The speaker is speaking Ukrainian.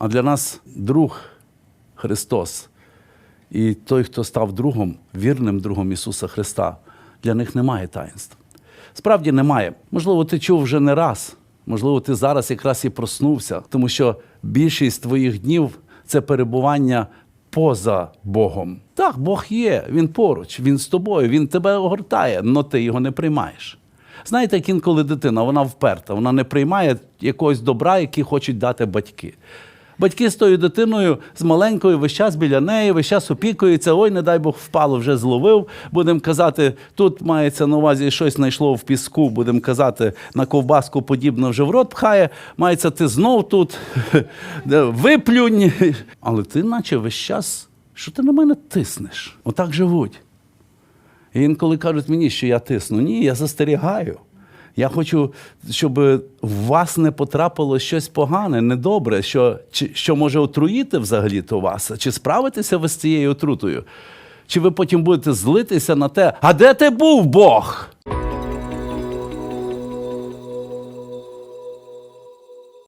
А для нас друг Христос. І той, хто став другом, вірним другом Ісуса Христа, для них немає таїнств. Справді немає. Можливо, ти чув вже не раз. Можливо, ти зараз якраз і проснувся, тому що більшість твоїх днів це перебування поза Богом. Так, Бог є, Він поруч, Він з тобою, Він тебе огортає, але ти його не приймаєш. Знаєте, як інколи дитина, вона вперта, вона не приймає якогось добра, який хочуть дати батьки. Батьки з тою дитиною, з маленькою, весь час біля неї, весь час опікуються. Ой, не дай Бог впало, вже зловив. Будемо казати, тут мається на увазі щось знайшло в піску. Будемо казати, на ковбаску подібно вже в рот пхає. Мається ти знов тут виплюнь. Але ти, наче весь час, що ти на мене тиснеш? Отак живуть. І інколи кажуть мені, що я тисну. Ні, я застерігаю. Я хочу, щоб в вас не потрапило щось погане, недобре, що, чи, що може отруїти взагалі-то вас. Чи справитеся ви з цією отрутою? Чи ви потім будете злитися на те, а де ти був Бог?